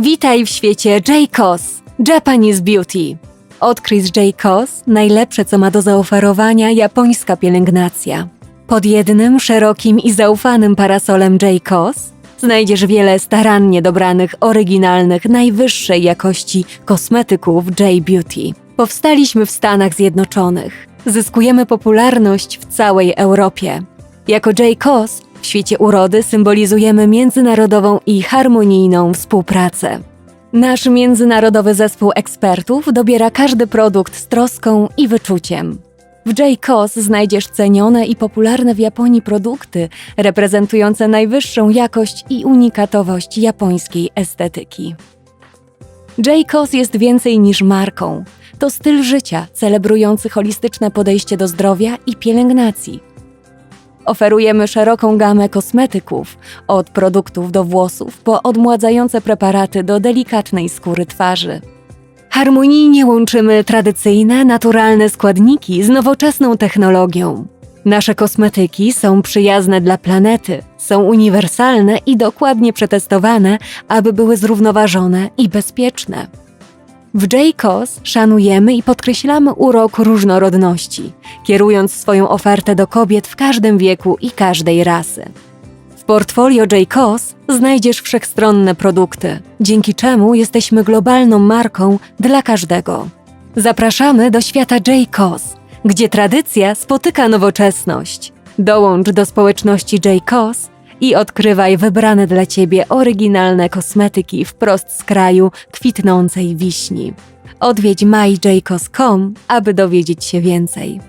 Witaj w świecie J-Cos, Japanese Beauty. Odkryj z J-Cos najlepsze, co ma do zaoferowania japońska pielęgnacja. Pod jednym szerokim i zaufanym parasolem J-Cos znajdziesz wiele starannie dobranych, oryginalnych, najwyższej jakości kosmetyków J-Beauty. Powstaliśmy w Stanach Zjednoczonych. Zyskujemy popularność w całej Europie. Jako J-Cos w świecie urody symbolizujemy międzynarodową i harmonijną współpracę. Nasz międzynarodowy zespół ekspertów dobiera każdy produkt z troską i wyczuciem. W J-Cos znajdziesz cenione i popularne w Japonii produkty reprezentujące najwyższą jakość i unikatowość japońskiej estetyki. J-Cos jest więcej niż marką. To styl życia celebrujący holistyczne podejście do zdrowia i pielęgnacji. Oferujemy szeroką gamę kosmetyków, od produktów do włosów, po odmładzające preparaty do delikatnej skóry twarzy. Harmonijnie łączymy tradycyjne, naturalne składniki z nowoczesną technologią. Nasze kosmetyki są przyjazne dla planety, są uniwersalne i dokładnie przetestowane, aby były zrównoważone i bezpieczne. W J-Cos szanujemy i podkreślamy urok różnorodności, kierując swoją ofertę do kobiet w każdym wieku i każdej rasy. W portfolio J-Cos znajdziesz wszechstronne produkty, dzięki czemu jesteśmy globalną marką dla każdego. Zapraszamy do świata J-Cos, gdzie tradycja spotyka nowoczesność. Dołącz do społeczności J-Cos i odkrywaj wybrane dla Ciebie oryginalne kosmetyki wprost z kraju kwitnącej wiśni. Odwiedź myjcos.com, aby dowiedzieć się więcej.